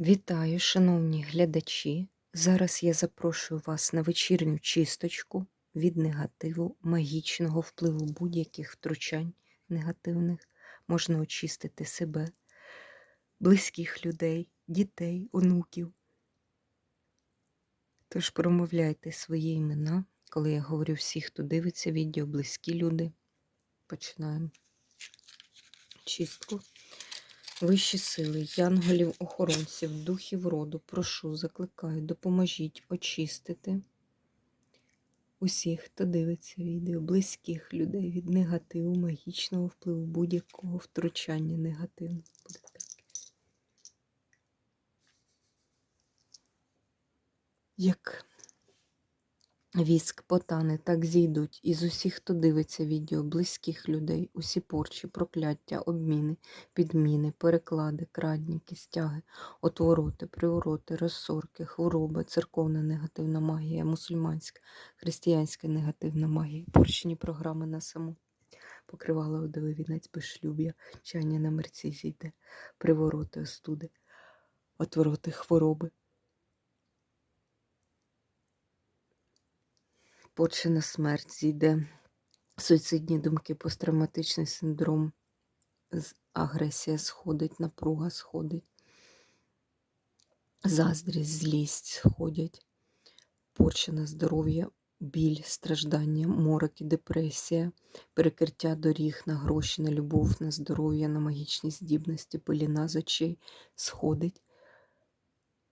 Вітаю, шановні глядачі! Зараз я запрошую вас на вечірню чисточку від негативу, магічного впливу будь-яких втручань негативних. Можна очистити себе, близьких людей, дітей, онуків. Тож промовляйте свої імена, коли я говорю всі, хто дивиться відео, близькі люди. Починаємо чистку. Вищі сили, янголів, охоронців, духів роду, прошу, закликаю, допоможіть очистити усіх, хто дивиться відео, близьких людей від негативу, магічного впливу, будь-якого втручання так. Як віск потане, так зійдуть із усіх, хто дивиться відео, близьких людей, усі порчі, прокляття, обміни, підміни, переклади, крадніки, стяги, отвороти, привороти, розсорки, хвороби, церковна негативна магія, мусульманська, християнська негативна магія, порчені програми на саму. Покривала одели вінець безшлюб'я, чання на мерці зійде, привороти, остуди, отвороти, хвороби. Порчена смерть зійде, суїцидні думки, посттравматичний синдром, агресія сходить, напруга сходить, заздрість, злість сходять, порчене здоров'я, біль, страждання, мороки, депресія, перекриття доріг на гроші, на любов, на здоров'я, на магічні здібності, пиліна з очей сходить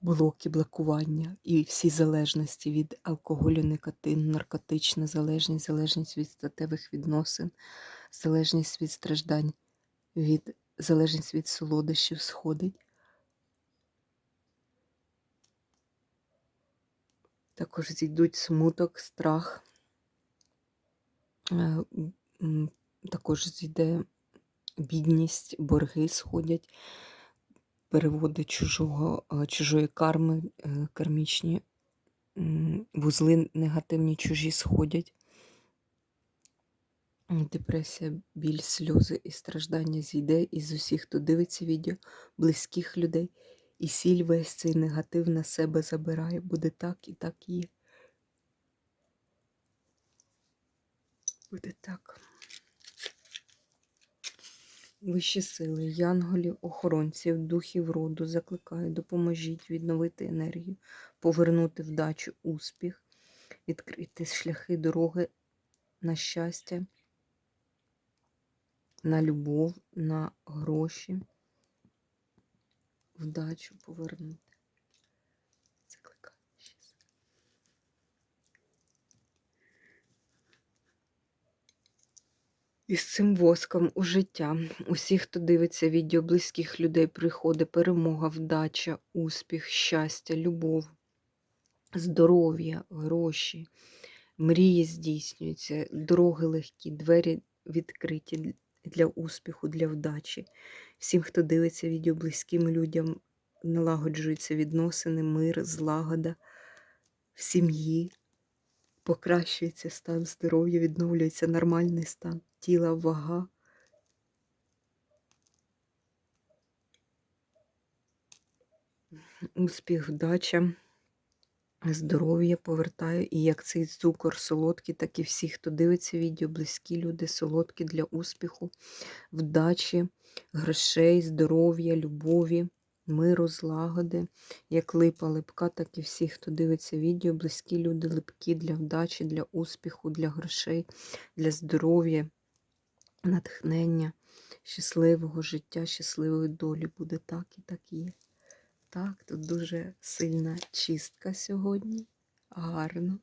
блоки, блокування і всі залежності від алкоголю, никотину, наркотична залежність, залежність від статевих відносин, залежність від страждань, від, залежність від солодощів сходить. Також зійдуть смуток, страх. Е, Також зійде бідність, борги сходять, переводи чужого, е, чужої карми, е, кармічні вузли негативні чужі сходять. Депресія, біль, сльози і страждання зійде із усіх, хто дивиться відео, близьких людей, і сіль весь цей негатив на себе забирає. Буде так і так є. Буде так. Вищі сили, янголів, охоронців, духів роду закликаю, допоможіть відновити енергію, повернути вдачу, успіх, відкрити шляхи дороги на щастя, на любов, на гроші, вдачу повернути. Закликаю. вищі сили. І з цим воском у життя. Усі, хто дивиться відео близьких людей, приходить перемога, вдача, успіх, щастя, любов, здоров'я, гроші, мрії здійснюються, дороги легкі, двері відкриті для успіху, для вдачі. Всім, хто дивиться відео близьким людям, налагоджуються відносини, мир, злагода в сім'ї, покращується стан здоров'я, відновлюється нормальний стан тіла, вага. Успіх, вдача, здоров'я повертаю. І як цей цукор солодкий, так і всі, хто дивиться відео, близькі люди, солодкі для успіху, вдачі, грошей, здоров'я, любові, миру, злагоди. Як липа липка, так і всі, хто дивиться відео, близькі люди, липкі для вдачі, для успіху, для грошей, для здоров'я, натхнення, щасливого життя, щасливої долі буде так і так є. Так, тут дуже сильна чистка сьогодні. Гарно.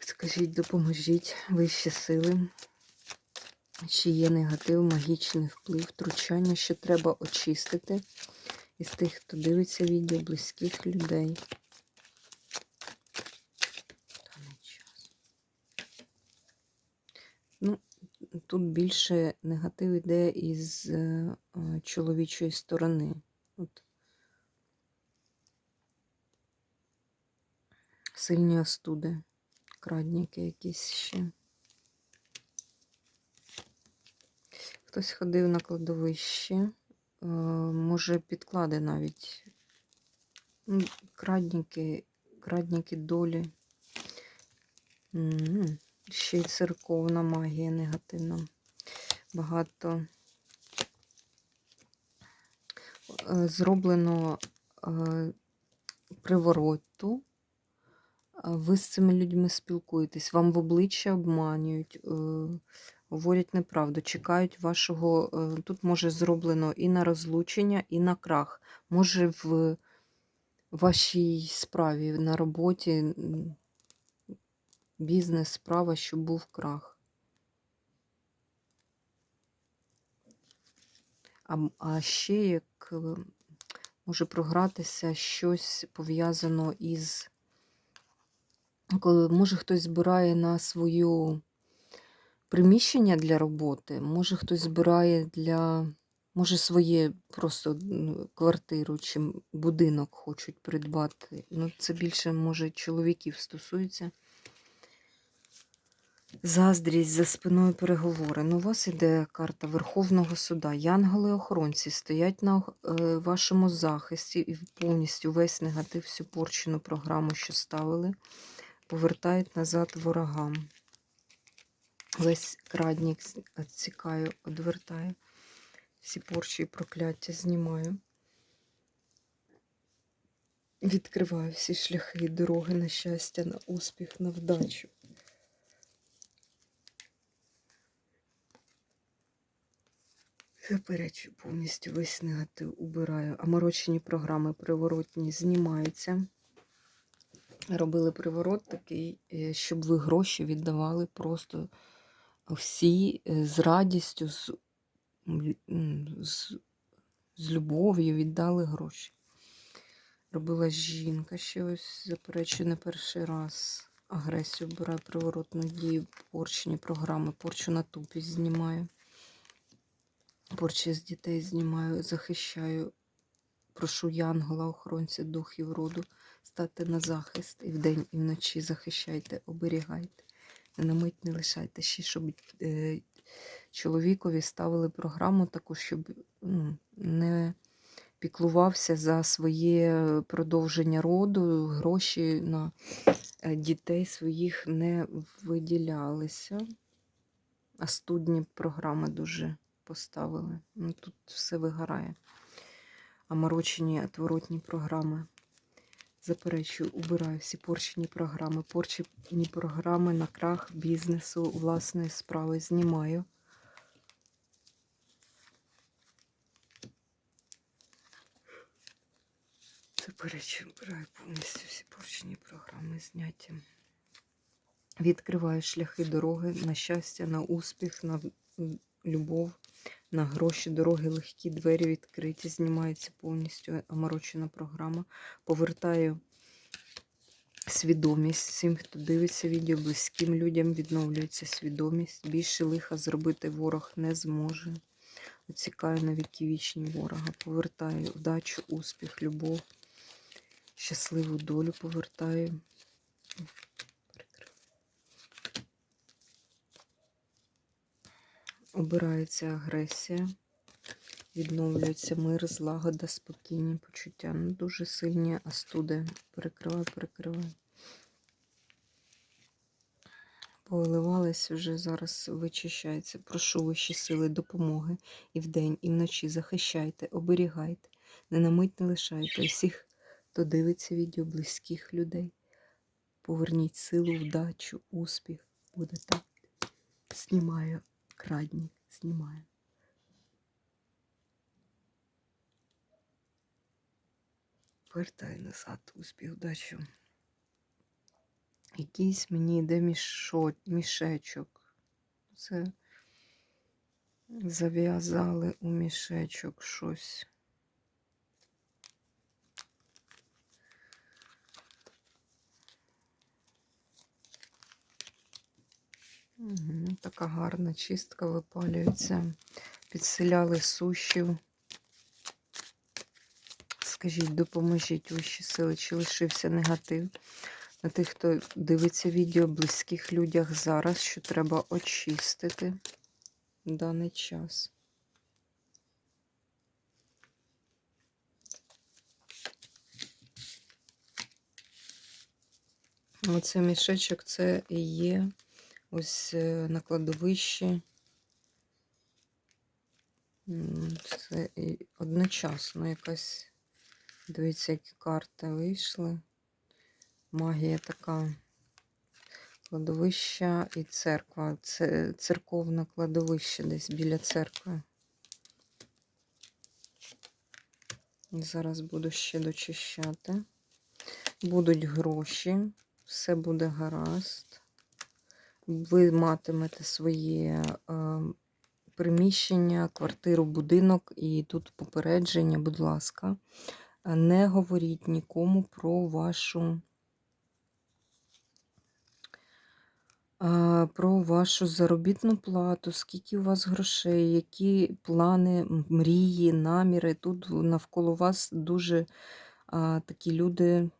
Скажіть, допоможіть вищі сили. Чи є негатив, магічний вплив, втручання, що треба очистити із тих, хто дивиться відео близьких людей. Ну, тут більше негатив йде із е, чоловічої сторони. От. Сильні остуди, крадніки якісь ще. Хтось ходив на кладовище, е, може підклади навіть. Ну, Крадники, крадники долі. Ще й церковна магія негативна. Багато е, зроблено е, привороту. Ви з цими людьми спілкуєтесь, вам в обличчя обманюють, говорять неправду, чекають вашого. е, Тут може зроблено і на розлучення, і на крах. Може в вашій справі на роботі бізнес, справа, щоб був крах. А, а ще як е, може програтися щось пов'язано із коли може хтось збирає на свою приміщення для роботи, може хтось збирає для, може своє просто ну, квартиру чи будинок хочуть придбати. Ну, це більше, може, чоловіків стосується. Заздрість за спиною переговори. Ну, у вас іде карта Верховного суда. Янголи-охоронці стоять на е, вашому захисті і повністю весь негатив, всю порчену програму, що ставили, повертають назад ворогам. Весь крадник відсікаю, одвертаю. Всі порчі і прокляття знімаю. Відкриваю всі шляхи і дороги на щастя, на успіх, на вдачу. Заперечую повністю весь негатив убираю. А морочені програми приворотні знімаються. Робили приворот такий, е, щоб ви гроші віддавали просто всі е, з радістю, з, з, з любов'ю віддали гроші. Робила жінка ще ось, заперечую, не перший раз. Агресію вбираю, приворотну дію, порчені програми, порчу на тупість знімаю. Порчі з дітей знімаю, захищаю. Прошу Янгола, охоронця духів роду, стати на захист і вдень, і вночі захищайте, оберігайте. На мить не лишайте. Ще, щоб е, чоловікові ставили програму таку, щоб ну, не піклувався за своє продовження роду, гроші на е, дітей своїх не виділялися. А студні програми дуже поставили. Ну, тут все вигорає. А морочені отворотні програми. Заперечую, убираю всі порчені програми. Порчені програми на крах бізнесу, власної справи знімаю. Заперечую, убираю повністю всі порчені програми зняті. Відкриваю шляхи дороги на щастя, на успіх, на любов, на гроші, дороги легкі, двері відкриті, знімається повністю оморочена програма. Повертаю свідомість всім, хто дивиться відео, близьким людям відновлюється свідомість. Більше лиха зробити ворог не зможе. Оцікаю на віки вічні ворога. Повертаю вдачу, успіх, любов, щасливу долю повертаю. Обирається агресія, відновлюється мир, злагода, спокійні почуття. Ну, дуже сильні астуди. Перекриваю, перекриваю. Повиливались вже зараз вичищається. Прошу вищі сили допомоги і вдень, і вночі захищайте, оберігайте, не на не лишайте всіх, хто дивиться відео близьких людей. Поверніть силу, вдачу, успіх. Буде так. Знімаю крадні, знімає. Вертай назад, успіх, удачу. Якийсь мені йде мішечок. Це зав'язали у мішечок щось. Ну, така гарна чистка випалюється. Підсиляли сушів. Скажіть, допоможіть вищі сили, чи лишився негатив. На тих, хто дивиться відео близьких людях зараз, що треба очистити в даний час. Оце мішечок це і є ось е, на кладовищі. Це і одночасно якась, дивіться, які карти вийшли. Магія така. Кладовища і церква. Це церковне кладовище десь біля церкви. Зараз буду ще дочищати. Будуть гроші, все буде гаразд. Ви матимете своє е, приміщення, квартиру, будинок, і тут попередження, будь ласка, не говоріть нікому про вашу. Про вашу заробітну плату, скільки у вас грошей, які плани, мрії, наміри. Тут навколо вас дуже а, такі люди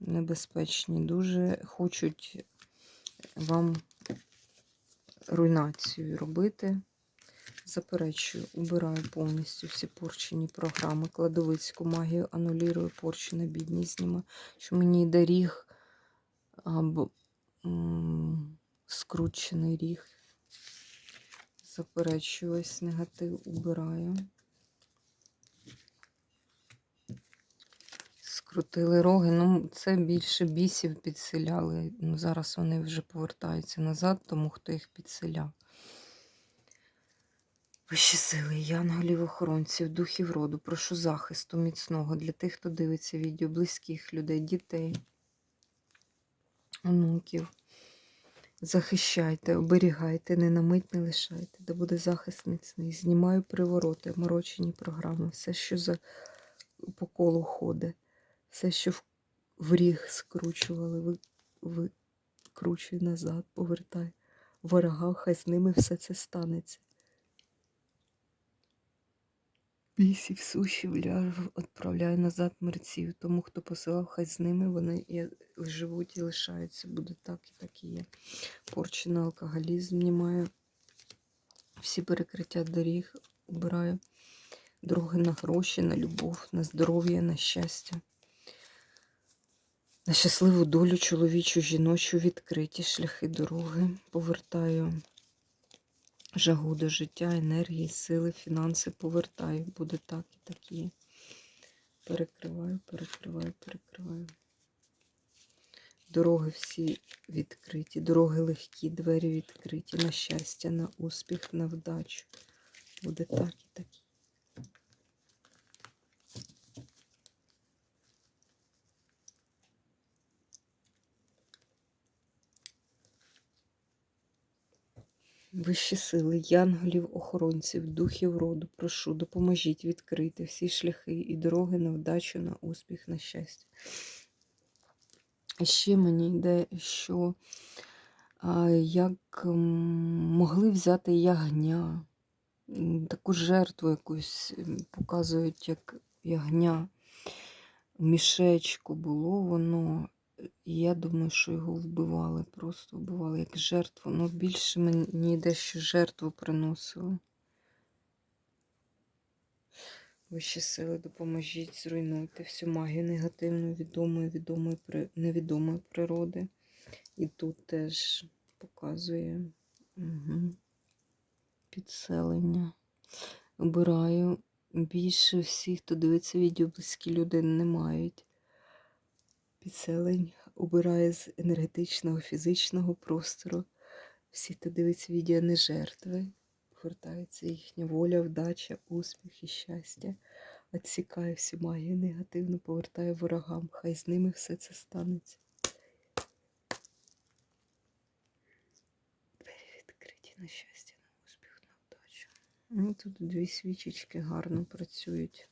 небезпечні, дуже хочуть вам руйнацію робити. Заперечую, убираю повністю всі порчені програми, кладовицьку магію, анулірую порчу на бідність знімаю, що мені йде ріг або скручений ріг. Заперечую ось негатив, убираю. Скрутили роги. Ну, це більше бісів підселяли. Ну, зараз вони вже повертаються назад, тому хто їх підселяв. Вищі сили, янголів, охоронців, духів роду, прошу захисту міцного для тих, хто дивиться відео, близьких людей, дітей, онуків. Захищайте, оберігайте, не на мить не лишайте, де буде захист міцний. Знімаю привороти, морочені програми, все, що за по колу ходить, все, що в, ріг скручували, ви, викручуй назад, повертай. Ворога, хай з ними все це станеться. Бісів, сушів, ляжу, відправляю назад мерців. Тому, хто посилав, хай з ними вони живуть і лишаються. Буде так і так і є. Порчі на алкоголізм знімаю. Всі перекриття доріг убираю. Дороги на гроші, на любов, на здоров'я, на щастя. На щасливу долю чоловічу, жіночу, відкриті шляхи дороги. Повертаю жагу до життя, енергії, сили, фінанси повертаю. Буде так і так є. Перекриваю, перекриваю, перекриваю. Дороги всі відкриті, дороги легкі, двері відкриті, на щастя, на успіх, на вдачу. Буде так і так. є. Вищі сили, янголів, охоронців, духів роду, прошу, допоможіть відкрити всі шляхи і дороги на вдачу, на успіх, на щастя. Ще мені йде, що а, як могли взяти ягня, таку жертву якусь показують, як ягня. В мішечку було воно. Я думаю, що його вбивали, просто вбивали як жертву. Ну, більше мені йде, що жертву приносили. Вищі сили, допоможіть, зруйнуйте всю магію негативної, відомої, відомої, невідомої природи. І тут теж показує угу. підселення. Обираю. Більше всіх, хто дивиться відео, близькі люди не мають підселень. Обирає з енергетичного, фізичного простору. Всі, хто дивиться відео, не жертви. Повертається їхня воля, вдача, успіх і щастя. Отсікає всю магію негативну, повертає ворогам. Хай з ними все це станеться. Двері відкриті на щастя, на успіх, на вдачу. Ну, тут дві свічечки гарно працюють.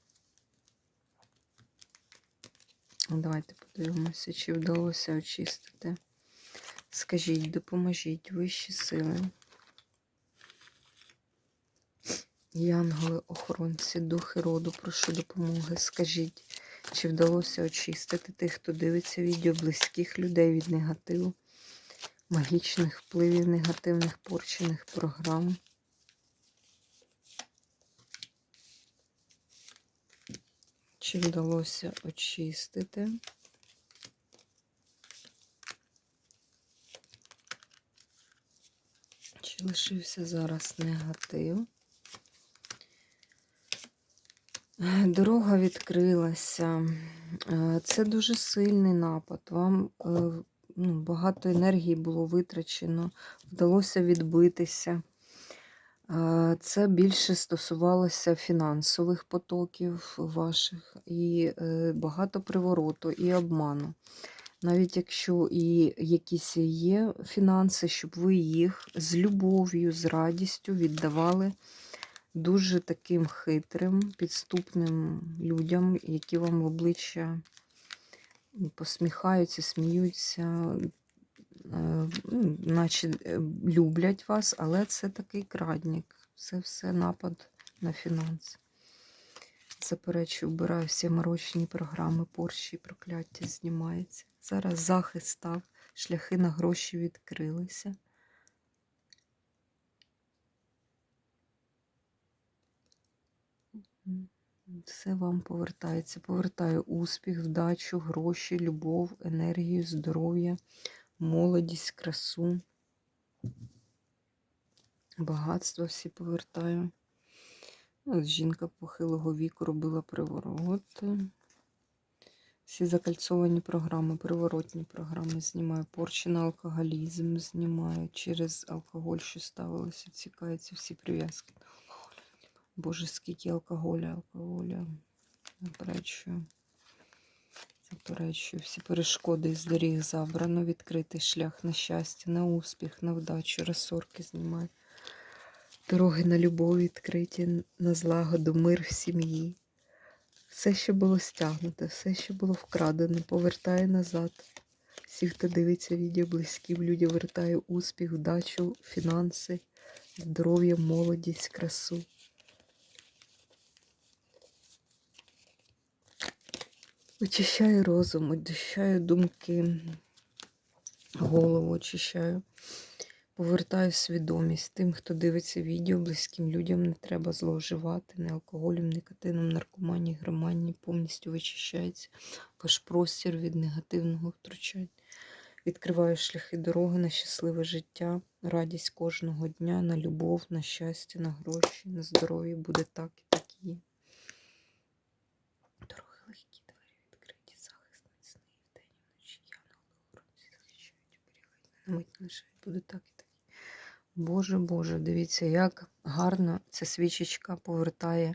Давайте подивимося, чи вдалося очистити. Скажіть, допоможіть вищі сили. Янголи, охоронці, духи роду, прошу допомоги. Скажіть, чи вдалося очистити тих, хто дивиться відео близьких людей від негативу, магічних впливів, негативних порчених програм. Чи вдалося очистити? Чи лишився зараз негатив? Дорога відкрилася. Е, це дуже сильний напад. Вам е, ну, багато енергії було витрачено, вдалося відбитися. Це більше стосувалося фінансових потоків ваших, і е, багато привороту, і обману. Навіть якщо і якісь є фінанси, щоб ви їх з любов'ю, з радістю віддавали дуже таким хитрим, підступним людям, які вам в обличчя посміхаються, сміються, наче е, люблять вас, але це такий крадник. Це все напад на фінанси. Заперечую, вбираю всі морочні програми, порші, прокляття знімається. Зараз захист став, шляхи на гроші відкрилися. Все вам повертається. Повертаю успіх, вдачу, гроші, любов, енергію, здоров'я, молодість, красу. Багатство всі повертаю. От жінка похилого віку робила привороти. Всі закальцовані програми, приворотні програми знімаю. Порчі на алкоголізм знімаю. Через алкоголь, що ставилося, цікаються всі прив'язки. Боже, скільки алкоголя, алкоголя. Заперечую. Заперечую. Всі перешкоди з доріг забрано. Відкритий шлях на щастя, на успіх, на вдачу. Розсорки знімаю. Дороги на любов відкриті, на злагоду, мир в сім'ї. Все, що було стягнуте, все, що було вкрадено, повертає назад. Всі, хто дивиться відео близьким людям, вертає успіх, вдачу, фінанси, здоров'я, молодість, красу. Очищаю розум, очищаю думки, голову очищаю. Повертаю свідомість тим, хто дивиться відео, близьким людям не треба зловживати, не алкоголем, никотином, наркоманії, громанні, повністю вичищається ваш простір від негативного втручання. Відкриваю шляхи дороги на щасливе життя, радість кожного дня, на любов, на щастя, на гроші, на здоров'я. Буде так і так є. Дороги легкі, двері відкриті, захист міцний, вдень і вночі. Янголи охоронці захищають, оберігають, на мить лишають. Буде так і так. Боже Боже, дивіться, як гарно ця свічечка повертає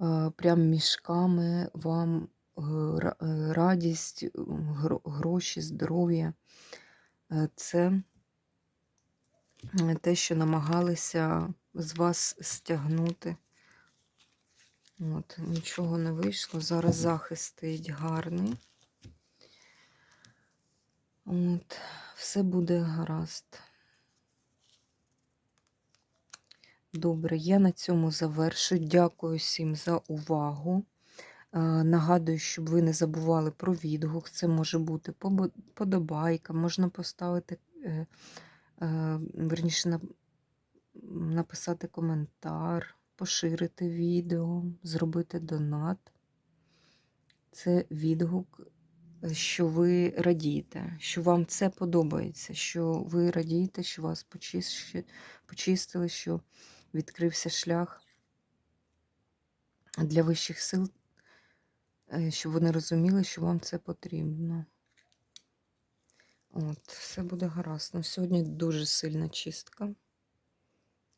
е, прям мішками вам е, е, радість, гро- гроші, здоров'я. Це те, що намагалися з вас стягнути. От, нічого не вийшло. Зараз захист стоїть гарний. От, все буде гаразд. Добре, я на цьому завершу. Дякую всім за увагу. Е, Нагадую, щоб ви не забували про відгук. Це може бути подобайка, можна поставити, е, е, верніше, написати коментар, поширити відео, зробити донат. Це відгук, що ви радієте, що вам це подобається, що ви радієте, що вас почистили, що відкрився шлях для вищих сил, е, щоб вони розуміли, що вам це потрібно. От, все буде гаразд. Ну, сьогодні дуже сильна чистка.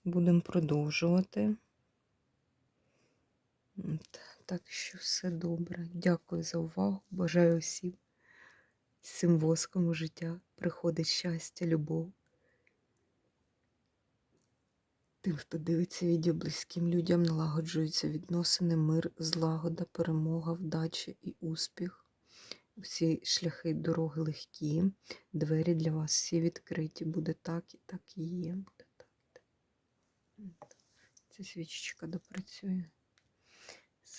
Будемо продовжувати. От, так що все добре. Дякую за увагу. Бажаю всім з цим воском у життя приходить щастя, любов. Тим, хто дивиться відео близьким людям, налагоджуються відносини, мир, злагода, перемога, вдача і успіх. Всі шляхи дороги легкі, двері для вас всі відкриті. Буде так і так і є. Буде так і так. Ця свічечка допрацює.